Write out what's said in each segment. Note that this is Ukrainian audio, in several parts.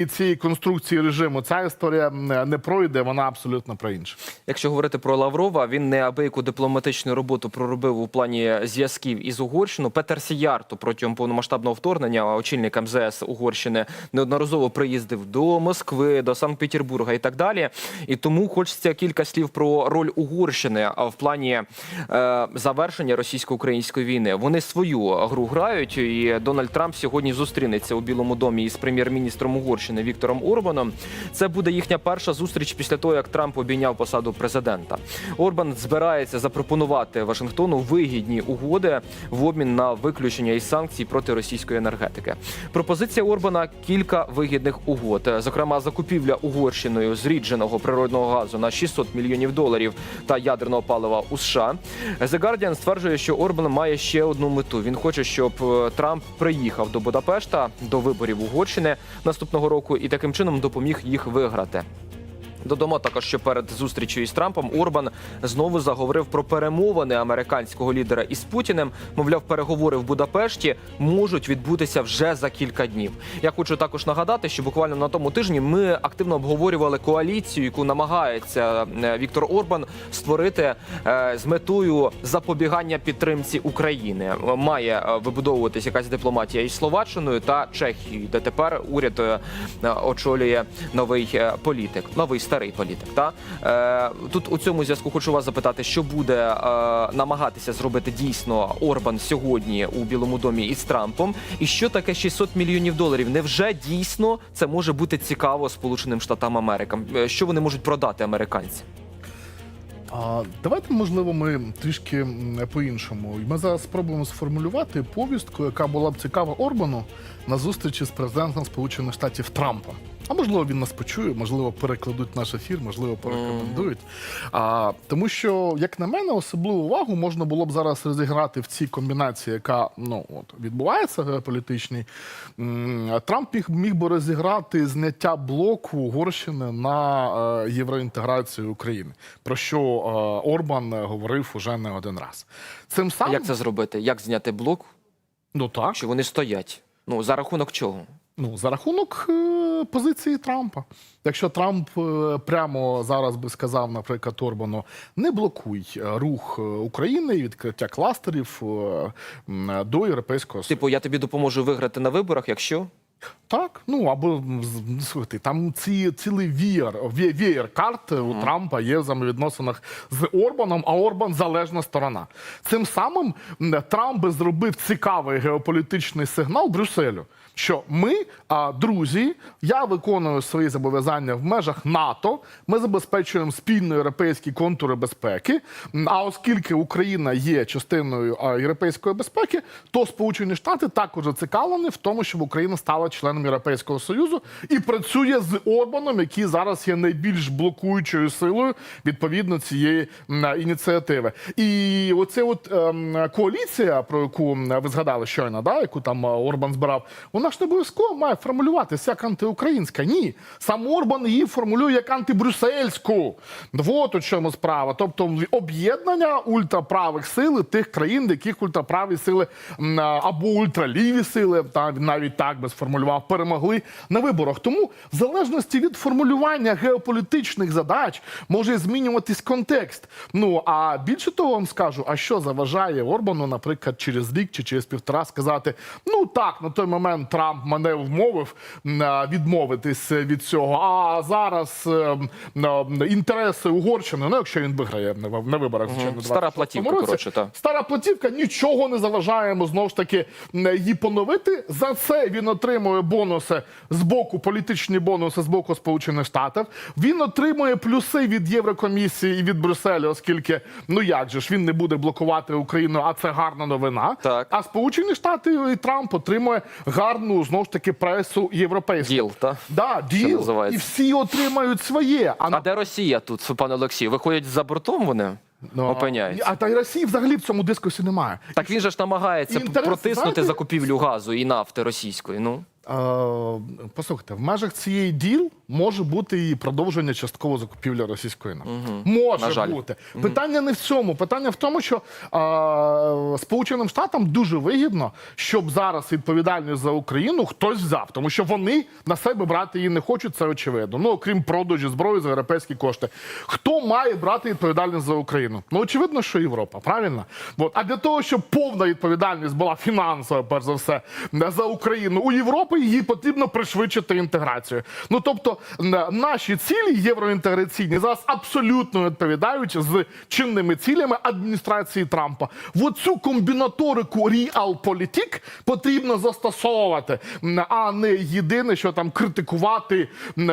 і цієї конструкції режиму ця історія не пройде. Вона абсолютно про інше. Якщо говорити про Лаврова, він неабияку дипломатичну роботу проробив у плані зв'язків із Угорщиною. Петер Сіярто протягом повномасштабного вторгнення, очільник МЗС Угорщини, неодноразово приїздив до Москви, до Санкт-Петербурга і так далі. І тому хочеться кілька слів про роль Угорщини в плані е, завершення російсько-української війни. Вони свою гру грають, і Дональд Трамп сьогодні зустрінеться у Білому домі із прем'єр-міністром Угорщини Віктором Орбаном. Це буде їхня перша зустріч після того, як Трамп обійняв посаду президента. Орбан збирається запропонувати Вашингтону вигідні угоди в обмін на виключення із санкцій проти російської енергетики. Пропозиція Орбана кілька вигідних угод, зокрема закупівля Угорщиною зрідженого природного газу на 600 мільйонів доларів та ядерного палива у США. The Guardian стверджує, що Орбан має ще одну мету. Він хоче, щоб е, Трамп приїхав до Будапешта до виборів Угорщини наступного року і таким чином допоміг їх виграти. Додамо також, що перед зустрічю із Трампом Орбан знову заговорив про перемовини американського лідера із Путіним. Мовляв, переговори в Будапешті можуть відбутися вже за кілька днів. Я хочу також нагадати, що буквально на тому тижні ми активно обговорювали коаліцію, яку намагається е, Віктор Орбан створити е, з метою запобігання підтримці України. Має е, вибудовуватись якась дипломатія із Словаччиною та Чехією, де тепер уряд очолює новий політик, новий старий політик. Та е, тут у цьому зв'язку хочу вас запитати, що буде е, намагатися зробити дійсно Орбан сьогодні у Білому домі із Трампом, і що таке 600 мільйонів доларів? Невже дійсно це може бути цікаво Сполученим Штатам Америки? Е, Що вони можуть продати американці? А, давайте, можливо, ми трішки по-іншому. Ми зараз спробуємо сформулювати повістку, яка була б цікава Орбану на зустрічі з президентом Сполучених Штатів Трампа. А можливо, він нас почує, можливо, перекладуть наш ефір, можливо, порекомендують. А, тому що, як на мене, особливу увагу можна було б зараз розіграти в цій комбінації, яка ну от відбувається геополітичній. Трамп міг, міг би розіграти зняття блоку Угорщини на е, євроінтеграцію України, про що е, Орбан говорив уже не один раз. Цим самим Як це зробити? Як зняти блок? ну так. Чи вони стоять? Ну за рахунок чого? Ну, за рахунок е, позиції Трампа. Якщо Трамп е, прямо зараз би сказав, наприклад, Орбану, не блокуй е, рух України і відкриття кластерів до Європейського Союзу. Типу, я тобі допоможу виграти на виборах, якщо Так, ну або слухайте, там ці цілий вієр, ві- вієр карт у Трампа є в взаємовідносинах з Орбаном, а Орбан залежна сторона. Цим самим Трамп би зробив цікавий геополітичний сигнал Брюсселю. Що ми, а, друзі, я виконую свої зобов'язання в межах НАТО. Ми забезпечуємо спільні європейські контури безпеки. А оскільки Україна є частиною європейської безпеки, то Сполучені Штати також зацікавлені в тому, щоб Україна стала членом Європейського союзу і працює з Орбаном, який зараз є найбільш блокуючою силою відповідно цієї ініціативи. І оце от ем, коаліція, про яку ви згадали щойно, да, яку там е, Орбан збирав, вона ж не обов'язково має формулюватися як антиукраїнська. Ні, сам Орбан її формулює як антибрюссельську. Вот у чому справа. Тобто об'єднання ультраправих сил тих країн, яких ультраправі сили або ультраліві сили, та навіть так би сформулював, перемогли на виборах. Тому в залежності від формулювання геополітичних задач може змінюватись контекст. Ну а більше того, вам скажу, а що заважає Орбану, наприклад, через рік чи через півтора сказати: ну так, на той момент Трамп мене вмовив відмовитись від цього. А зараз е, інтереси Угорщини, ну якщо він виграє на на виборах, звичайно, Стара платівка, коротше, та. Стара платівка, нічого не заважаємо знову ж таки її поновити. За це він отримує бонуси з боку, політичні бонуси з боку Сполучених Штатів. Він отримує плюси від Єврокомісії і від Брюсселя, оскільки ну як же ж він не буде блокувати Україну, а це гарна новина. Так. А Сполучені Штати і Трамп отримує гарну знову ж таки пресу європейську. діл, та? Да, діл. І всі отримають своє. А, А де Росія тут, пане Олексію? Виходять за бортом вони? Ну, Опиняються. А та й Росії взагалі в цьому дискусі немає. Так він же ж намагається Інтерес, протиснути знаєте- закупівлю газу і нафти російської. Ну послухайте, в межах цієї діл може бути і продовження частково закупівлі російської нафти. Може На бути. Питання не в цьому. Питання в тому, що е, Сполученим Штатам дуже вигідно, щоб зараз відповідальність за Україну хтось взяв, тому що вони на себе брати її не хочуть, це очевидно. Ну окрім продажі зброї за європейські кошти. Хто має брати відповідальність за Україну? Ну очевидно, що Європа, правильно? От. А для того, щоб повна відповідальність була фінансова, перш за все, за Україну у Європи, її потрібно пришвидшити інтеграцію. Ну тобто наші цілі євроінтеграційні зараз абсолютно відповідають з чинними цілями адміністрації Трампа. В оцю комбінаторику Realpolitik потрібно застосовувати, а не єдине, що там критикувати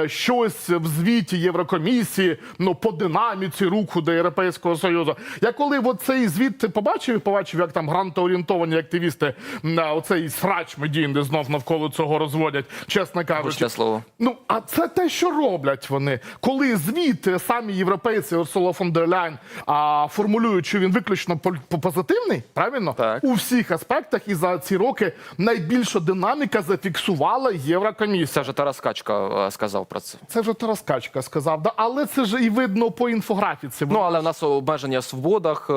щось в звіті Єврокомісії ну по динаміці руху до Європейського Союзу. Я коли от цей звіт побачив, побачив, як там грантоорієнтовані активісти на оцей срач медійний знов навколо цього розводять, чесно кажучи. Гучне слово. Ну, а це те, що роблять вони. Коли звіт самі європейці Урсула фон дер Ляйн а, формулюють, що він виключно позитивний, правильно? Так. У всіх аспектах і за ці роки найбільша динаміка зафіксувала Єврокомісія. Це вже Тарас Качка е, сказав про це. Це вже Тарас Качка сказав, да? але це ж і видно по інфографіці. Ну але в нас обмеження в свободах, е,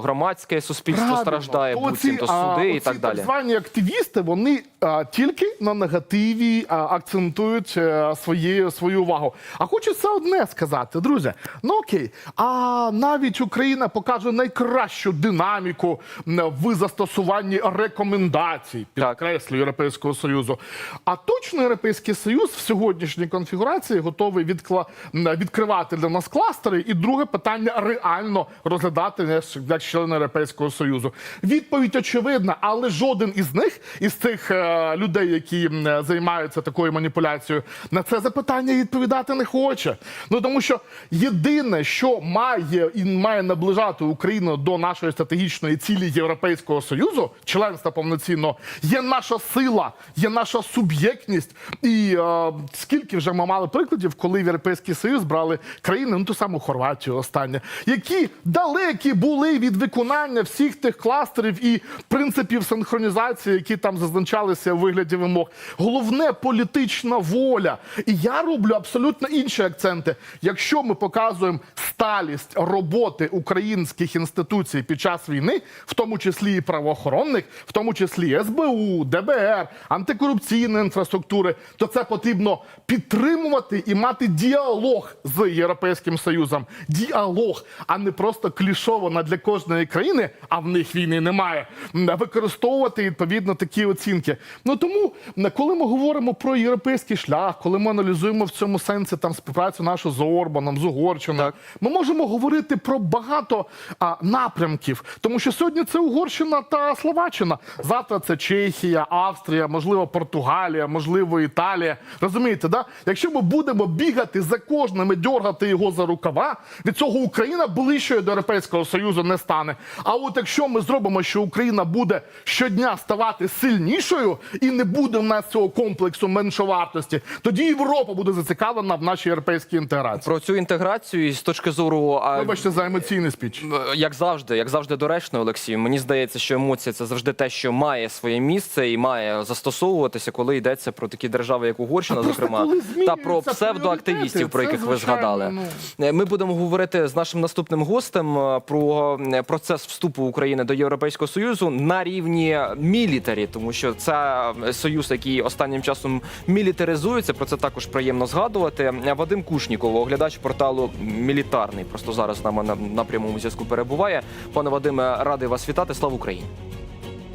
громадське суспільство Правильно. страждає, То буцімто оці, а, суди і так далі. Так звані активісти, вони а, тільки на негативі акцентують е, свої, свою увагу. А хочу це одне сказати, друзі. Ну окей, а навіть Україна покаже найкращу динаміку в застосуванні рекомендацій, підкреслю Європейського Союзу. А точно Європейський Союз в сьогоднішній конфігурації готовий відкла... відкривати для нас кластери. І друге питання реально розглядати як члени Європейського Союзу. Відповідь очевидна, але жоден із них, із цих е, людей, які м, е, займаються такою маніпуляцією, на це запитання відповідати не хоче. Ну тому що єдине, що має і має наближати Україну до нашої стратегічної цілі Європейського Союзу, членства повноцінно, є наша сила, є наша суб'єктність. І е, скільки вже ми мали прикладів, коли в Європейський Союз брали країни, ну ту саму Хорватію останнє, які далекі були від виконання всіх тих кластерів і принципів синхронізації, які там зазначалися у вигляді вимог. Головне політична воля. І я роблю абсолютно інші акценти. Якщо ми показуємо сталість роботи українських інституцій під час війни, в тому числі і правоохоронних, в тому числі СБУ, ДБР, антикорупційної інфраструктури, то це потрібно підтримувати і мати діалог з Європейським Союзом. Діалог, а не просто клішовано для кожної країни, а в них війни немає. Використовувати відповідно такі оцінки. Ну тому, коли ми говоримо про європейський шлях, коли ми аналізуємо в цьому сенсі там співпрацю нашу з Орбаном, з Угорщиною, Так. ми можемо говорити про багато а, напрямків, тому що сьогодні це Угорщина та Словаччина. Завтра це Чехія, Австрія, можливо, Португалія, можливо, Італія. Розумієте, да? Якщо ми будемо бігати за кожним і дьоргати його за рукава, від цього Україна ближчою до Європейського Союзу не стане. А от якщо ми зробимо, що Україна буде щодня ставати сильнішою і не буде в нас цього комплексу меншовартості, тоді Європа буде зацікавлена в нашій європейській інтеграції. Про цю інтеграцію з точки зору Вибачте за емоційний спіч. Як завжди, як завжди доречно, Олексію. Мені здається, що емоція це завжди те, що має своє місце і має застосовуватися, коли йдеться про такі держави, як Угорщина, просто зокрема, та про псевдоактивістів, про яких ви згадали. ну. Е, Ми будемо говорити з нашим наступним гостем е, про е, процес вступу України до Європейського союзу на рівні мілітарі, тому що це е, союз, який останнім часом мілітаризується. Про це також приємно згадувати. Вадим Кушніков, оглядач порталу Мілітарний, просто зараз з нами на, на прямому зв'язку перебуває. Пане Вадиме, радий вас вітати. Слава Україні!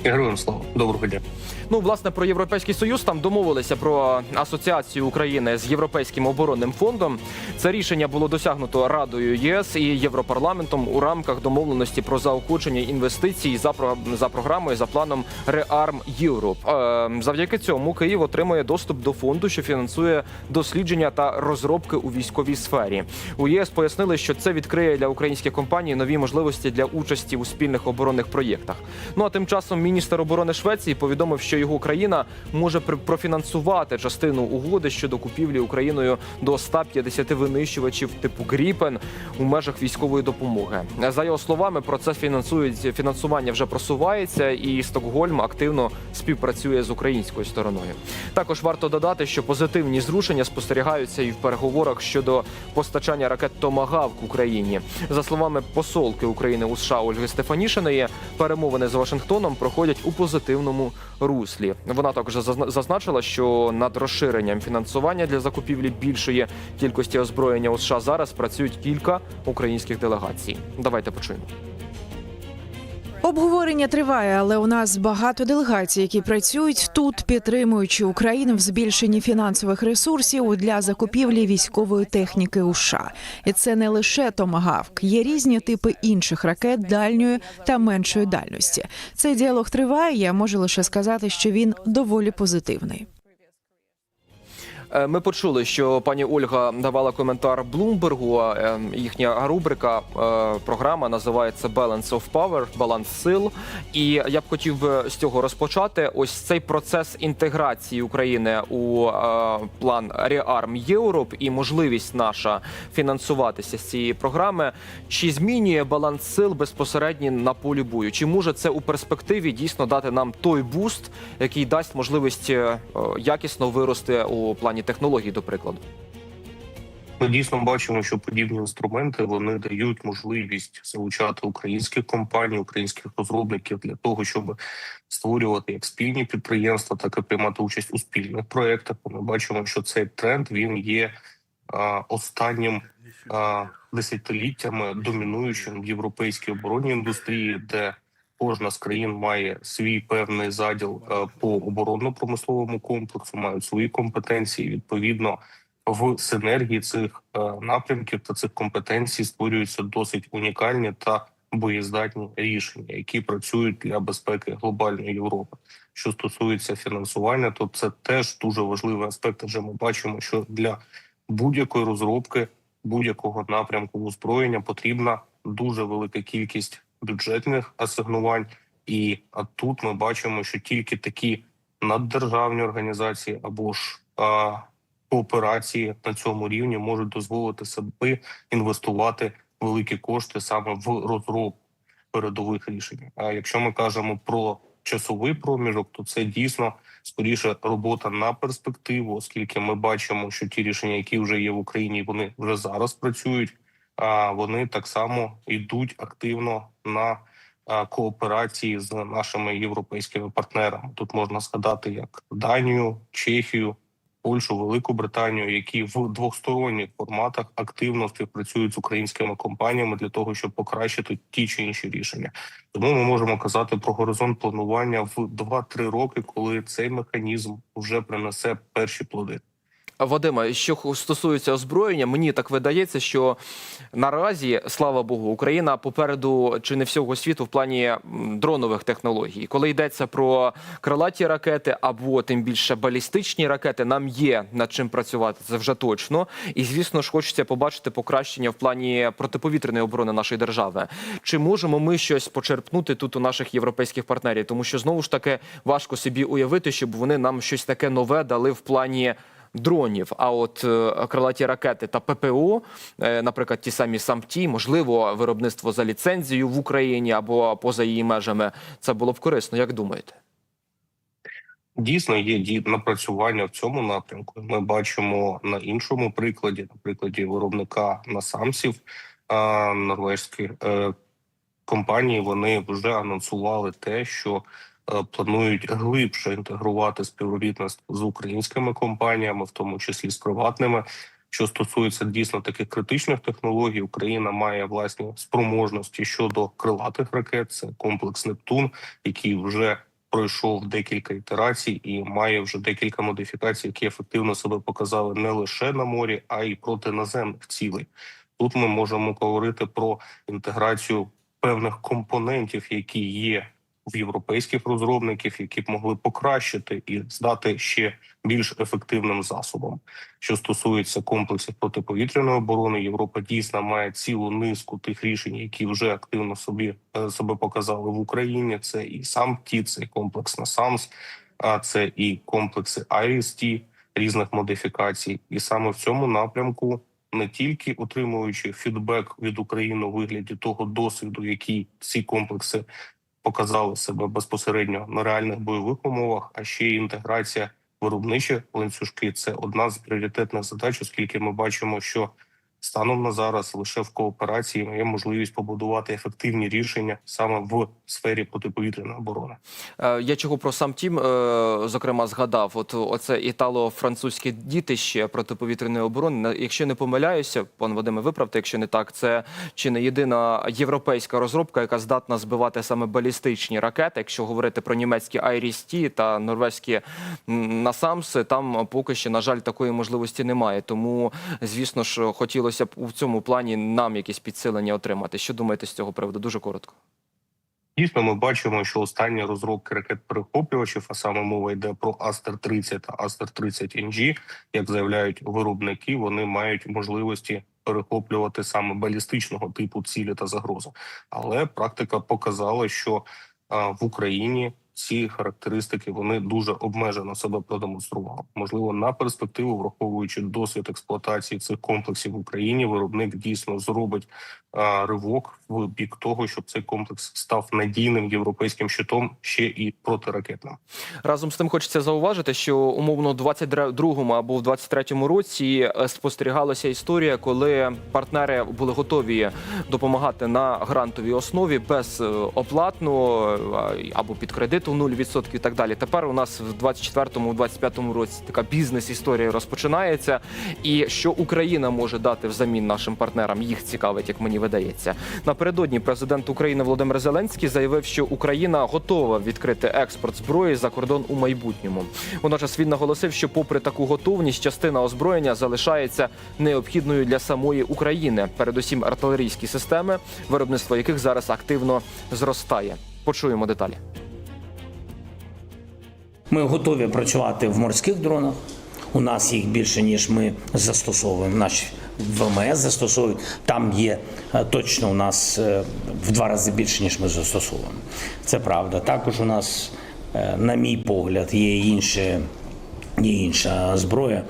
Героям слава. Доброго дня. Ну, власне, про європейський союз там домовилися про асоціацію України з європейським оборонним фондом. Це рішення було досягнуто Радою ЄС і Європарламентом у рамках домовленості про заохочення інвестицій за за програмою за планом Rearm Europe. Е, Завдяки цьому Київ отримує доступ до фонду, що фінансує дослідження та розробки у військовій сфері. У ЄС пояснили, що це відкриє для українських компаній нові можливості для участі у спільних оборонних проєктах. Ну а тим часом міністр оборони Швеції повідомив, що його країна може профінансувати частину угоди щодо купівлі Україною до 150 винищувачів типу Гріпен у межах військової допомоги. За його словами, процес фінансують фінансування вже просувається, і Стокгольм активно співпрацює з українською стороною. Також варто додати, що позитивні зрушення спостерігаються і в переговорах щодо постачання ракет Томагавк Україні. За словами посолки України у США Ольги Стефанішиної, перемовини з Вашингтоном проходять у позитивному руслі. Вона також зазна- зазначила, що над розширенням фінансування для закупівлі більшої кількості озброєння у США зараз працюють кілька українських делегацій. Давайте почуємо. Обговорення триває, але у нас багато делегацій, які працюють тут, підтримуючи Україну в збільшенні фінансових ресурсів для закупівлі військової техніки у США. І це не лише томагавк, є різні типи інших ракет дальньої та меншої дальності. Цей діалог триває. Я можу лише сказати, що він доволі позитивний. Е, Ми почули, що пані Ольга давала коментар Блумбергу. Е, Їхня рубрика е, програма називається Balance of Power, баланс сил. І я б хотів з цього розпочати. Ось цей процес інтеграції України у план Rearm Europe і можливість наша фінансуватися з цієї програми. Чи змінює баланс сил безпосередньо на полі бою? Чи може це у перспективі дійсно дати нам той буст, який дасть можливість якісно вирости у плані технологій, до прикладу? Ми дійсно бачимо, що подібні інструменти вони дають можливість залучати українських компаній, українських розробників для того, щоб створювати як спільні підприємства, так і приймати участь у спільних проєктах. Ми бачимо, що цей тренд він є останнім десятиліттями домінуючим в європейській оборонній індустрії, де кожна з країн має свій певний заділ е, по оборонно-промисловому комплексу, мають свої компетенції. Відповідно, в синергії цих е, напрямків та цих компетенцій створюються досить унікальні та боєздатні рішення, які працюють для безпеки глобальної Європи. Що стосується фінансування, то це теж дуже важливий аспект. Адже ми бачимо, що для будь-якої розробки будь-якого напрямку озброєння потрібна дуже велика кількість бюджетних асигнувань. І а тут ми бачимо, що тільки такі наддержавні організації або ж а, кооперації на цьому рівні можуть дозволити собі інвестувати великі кошти саме в розробку передових рішень. А якщо ми кажемо про часовий проміжок, то це дійсно скоріше робота на перспективу, оскільки ми бачимо, що ті рішення, які вже є в Україні, вони вже зараз працюють. Вони так само йдуть активно на кооперації з нашими європейськими партнерами. Тут можна згадати як Данію, Чехію, Польщу, Велику Британію, які в двосторонніх форматах активно співпрацюють з українськими компаніями для того, щоб покращити ті чи інші рішення. Тому ми можемо казати про горизонт планування в 2-3 роки, коли цей механізм вже принесе перші плоди. Вадиме, що стосується озброєння, мені так видається, що наразі, слава Богу, Україна попереду чи не всього світу в плані дронових технологій. Коли йдеться про крилаті ракети або тим більше балістичні ракети, нам є над чим працювати. Це вже точно. І звісно ж, хочеться побачити покращення в плані протиповітряної оборони нашої держави. Чи можемо ми щось почерпнути тут у наших європейських партнерів? Тому що знову ж таки важко собі уявити, щоб вони нам щось таке нове дали в плані дронів. А от е, крилаті ракети та ППО, е, наприклад, ті самі самті, можливо, виробництво за ліцензією в Україні або поза її межами, це було б корисно. Як думаєте? Дійсно, є напрацювання в цьому напрямку. Ми бачимо на іншому прикладі, на прикладі виробника насамсів норвежських е, компанії. Вони вже анонсували те, що планують глибше інтегрувати співробітництво з українськими компаніями, в тому числі з приватними. Що стосується дійсно таких критичних технологій, Україна має власні спроможності щодо крилатих ракет. Це комплекс Нептун, який вже пройшов декілька ітерацій і має вже декілька модифікацій, які ефективно себе показали не лише на морі, а й проти наземних цілей. Тут ми можемо говорити про інтеграцію певних компонентів, які є в європейських розробників, які б могли покращити і здати ще більш ефективним засобом. Що стосується комплексів протиповітряної оборони, Європа дійсно має цілу низку тих рішень, які вже активно собі е, себе показали в Україні. Це і сам ті, це і комплекс НАСАМС, а це і комплекси IRIS-T різних модифікацій. І саме в цьому напрямку, не тільки отримуючи фідбек від України у вигляді того досвіду, який ці комплекси показали себе безпосередньо на реальних бойових умовах, а ще й інтеграція виробничі ланцюжки це одна з пріоритетних задач, оскільки ми бачимо, що станом на зараз лише в кооперації є можливість побудувати ефективні рішення саме в сфері протиповітряної оборони. Е, Я чого про сам тім, е, зокрема, згадав. От оце італо-французьке дітище протиповітряної оборони. Якщо не помиляюся, пан Вадиме, виправте, якщо не так, це чи не єдина європейська розробка, яка здатна збивати саме балістичні ракети. Якщо говорити про німецькі IRIS-T та норвезькі NASAMS, там поки що, на жаль, такої можливості немає. Тому, звісно ж, хотілося б у цьому плані нам якісь підсилення отримати. Що думаєте з цього приводу? Дуже коротко. Дійсно, ми бачимо, що останні розробки ракет перехоплювачів, а саме мова йде про Астер 30 та Астер 30 NG, як заявляють виробники, вони мають можливості перехоплювати саме балістичного типу цілі та загрози. Але практика показала, що в Україні ці характеристики вони дуже обмежено себе продемонстрували. Можливо, на перспективу, враховуючи досвід експлуатації цих комплексів в Україні, виробник дійсно зробить ривок в бік того, щоб цей комплекс став надійним європейським щитом ще і протиракетним. Разом з тим хочеться зауважити, що умовно у 22-му або в 23-му році е, спостерігалася історія, коли партнери були готові допомагати на грантовій основі безоплатно е, або під кредит у 0% і так далі. Тепер у нас в 24-му, 25-му році така бізнес-історія розпочинається. І що Україна може дати взамін нашим партнерам, їх цікавить, як мені видається. Напередодні президент України Володимир Зеленський заявив, що Україна готова відкрити експорт зброї за кордон у майбутньому. Водночас він наголосив, що, попри таку готовність, частина озброєння залишається необхідною для самої України, передусім артилерійські системи, виробництво яких зараз активно зростає. Почуємо деталі. Ми готові працювати в морських дронах. У нас їх більше ніж ми застосовуємо. Наші ВМС застосовують. Там є е, точно у нас е, в два рази більше ніж ми застосовуємо. Це правда. Також у нас, е, на мій погляд, є інші. Є інша зброя,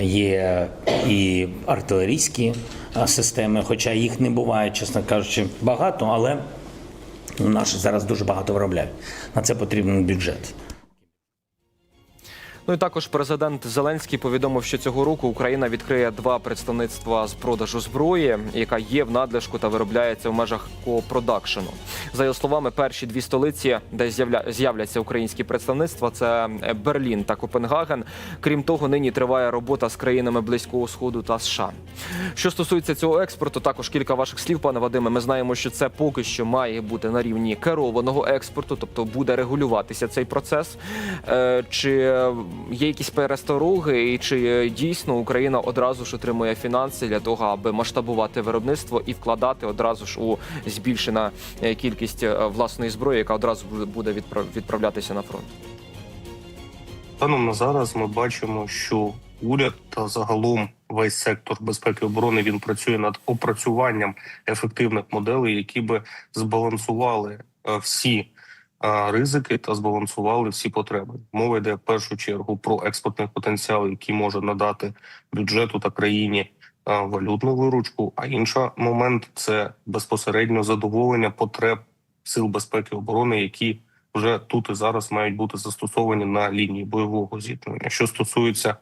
є і артилерійські системи, хоча їх не буває, чесно кажучи, багато, але наші зараз дуже багато виробляють. На це потрібен бюджет. Ну і також президент Зеленський повідомив, що цього року Україна відкриє два представництва з продажу зброї, яка є в надлишку та виробляється в межах копродакшену. За його словами, перші дві столиці, де з'явля- з'являться українські представництва, це Берлін та Копенгаген. Крім того, нині триває робота з країнами Близького Сходу та США. Що стосується цього експорту, також кілька ваших слів, пане Вадиме. Ми знаємо, що це поки що має бути на рівні керованого експорту, тобто буде регулюватися цей процес. Е, Чи є якісь перестороги, і чи дійсно Україна одразу ж отримує фінанси для того, аби масштабувати виробництво і вкладати одразу ж у збільшена е, кількість е, власної зброї, яка одразу буде- відправлятися на фронт? Станом на зараз ми бачимо, що уряд та загалом весь сектор безпеки і оборони він працює над опрацюванням ефективних моделей, які би збалансували е, всі ризики та збалансували всі потреби. Мова йде в першу чергу про експортний потенціал, який може надати бюджету та країні валютну виручку. А інший момент це безпосередньо задоволення потреб сил безпеки і оборони, які вже тут і зараз мають бути застосовані на лінії бойового зіткнення. Що стосується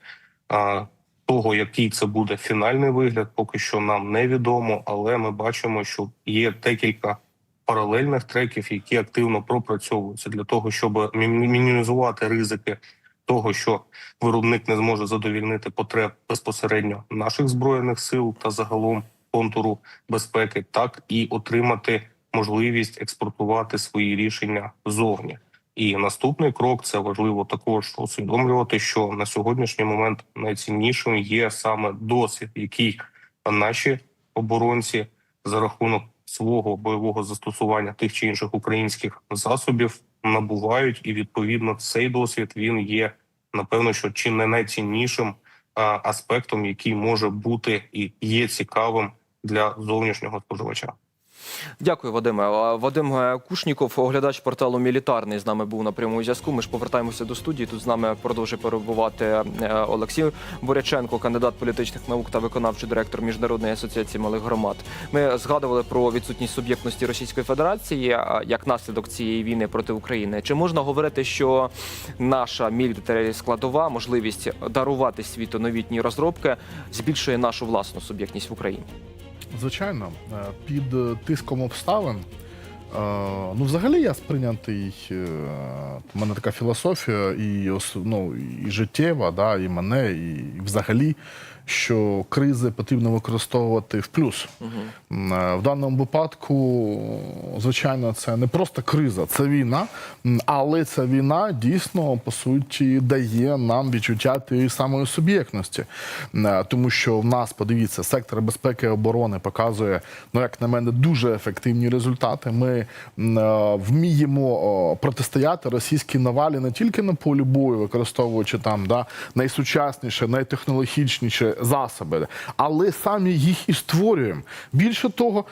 того, який це буде фінальний вигляд, поки що нам невідомо, але ми бачимо, що є декілька паралельних треків, які активно пропрацьовуються для того, щоб мінімізувати ризики того, що виробник не зможе задовільнити потреб безпосередньо наших збройних сил та загалом контуру безпеки, так і отримати можливість експортувати свої рішення зовні. І наступний крок це важливо також усвідомлювати, що на сьогоднішній момент найціннішим є саме досвід, який наші оборонці за рахунок свого бойового застосування тих чи інших українських засобів набувають, і відповідно цей досвід він є напевно, що чи не найціннішим аспектом, який може бути і є цікавим для зовнішнього споживача. Дякую, Вадиме. Вадим е, Кушніков, оглядач порталу Мілітарний, з нами був на прямому зв'язку. Ми ж повертаємося до студії. Тут з нами продовжує перебувати е, Олексій Боряченко, кандидат політичних наук та виконавчий директор Міжнародної асоціації малих громад. Ми згадували про відсутність суб'єктності Російської Федерації як наслідок цієї війни проти України. Чи можна говорити, що наша мілітарі складова можливість дарувати світу новітні розробки збільшує нашу власну суб'єктність в Україні? Звичайно, е, під е, тиском обставин. е, Ну, взагалі, я сприйнятий. У мене така філософія, і ну, і життєва, да, і мене, і взагалі, що кризи потрібно використовувати в плюс. Е, В даному випадку, звичайно, це не просто криза, це війна, але ця війна дійсно по суті дає нам відчуття тієї самої суб'єктності. Е, Тому що в нас, подивіться, сектор безпеки і оборони показує, ну як на мене, дуже ефективні результати. Ми е, вміємо протистояти російській навалі не тільки на полі бою, використовуючи там да, найсучасніші, найтехнологічніші засоби, але самі їх і створюємо. Більше того,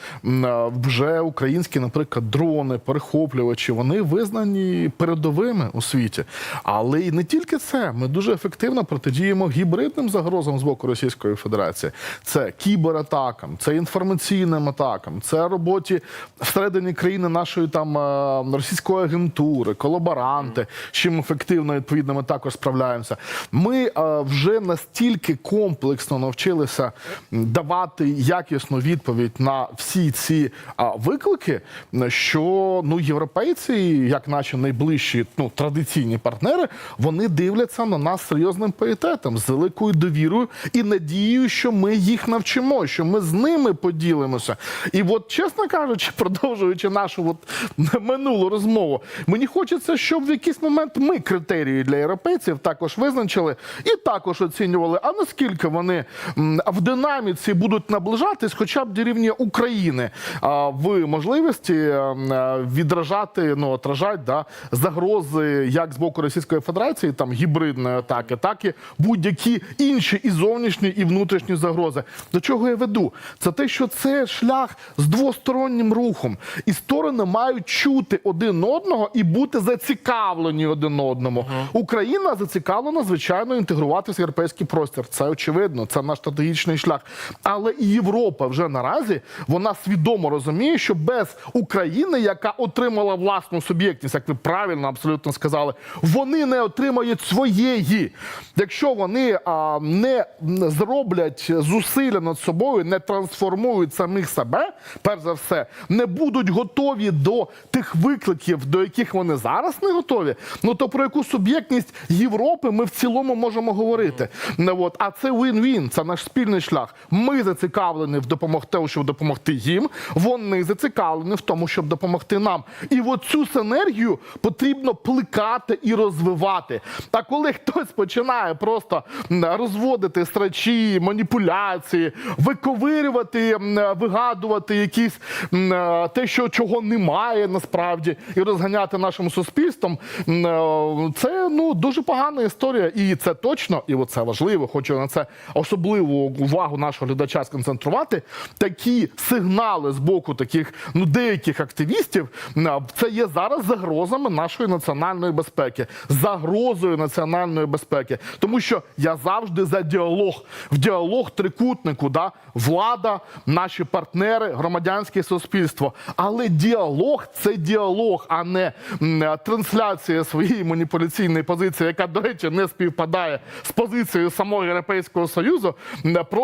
вже українські, наприклад, дрони, перехоплювачі, вони визнані передовими у світі. Але і не тільки це. Ми дуже ефективно протидіємо гібридним загрозам з боку Російської Федерації. Це кібератакам, це інформаційним атакам, це роботі всередині країни нашої там російської агентури, колаборанти, з чим ефективно відповідно ми також справляємося. Ми вже настільки комплексно навчилися давати якісну відповідь на всі ці виклики, що ну європейці, як наші найближчі ну традиційні партнери, вони дивляться на нас серйозним пієтетом, з великою довірою і надією, що ми їх навчимо, що ми з ними поділимося. І от, чесно кажучи, продовжуючи нашу от минулу розмову, мені хочеться, щоб в якийсь момент ми критерії для європейців також визначили і також оцінювали, а наскільки вони м, в динаміці будуть наближатись, хоча б до рівня України в можливості е, відражати, ну отражати да, загрози як з боку Російської Федерації, там гібридної атаки, так і будь-які інші і зовнішні, і внутрішні загрози. До чого я веду? Це те, що це шлях з двостороннім рухом, і сторони мають чути один одного і бути зацікавлені один одному. Україна зацікавлена, звичайно, інтегруватися в європейський простір. Це очевидно, це наш стратегічний шлях. Але і Європа вже наразі вона свідомо розуміє, що без України, яка отримала власну суб'єктність, як ви правильно абсолютно сказали, вони не отримають своєї. Якщо вони а, не зроблять зусилля над собою, не трансформують самих себе, перш за все, не будуть готові до тих викликів, до яких вони зараз не готові. Ну то про яку суб'єктність Європи ми в цілому можемо говорити. Не от, а це win-win, це наш спільний шлях. Ми зацікавлені в допомогти, щоб допомогти їм. Вони зацікавлені в тому, щоб допомогти нам. І от цю синергію потрібно плекати і розвивати. А коли хтось починає просто розводити страчі, маніпуляції, виковирювати, вигадувати якісь е, те, що чого немає насправді, і розганяти нашим суспільством, е, це ну дуже погана історія. І це точно, і це важливо. Хочу на це особливу увагу нашого глядача сконцентрувати. Такі сигнали з боку таких ну деяких активістів, це є зараз загрозами нашої національної безпеки, загрозою національної безпеки, тому що я завжди за діалог в діалог трикутнику, да влада, наші партнери, громадянське суспільство. Але діалог це діалог, а не трансляція своєї маніпуляційної позиції, яка, до речі, не співпадає з позицією самого Європейського Союзу. Просто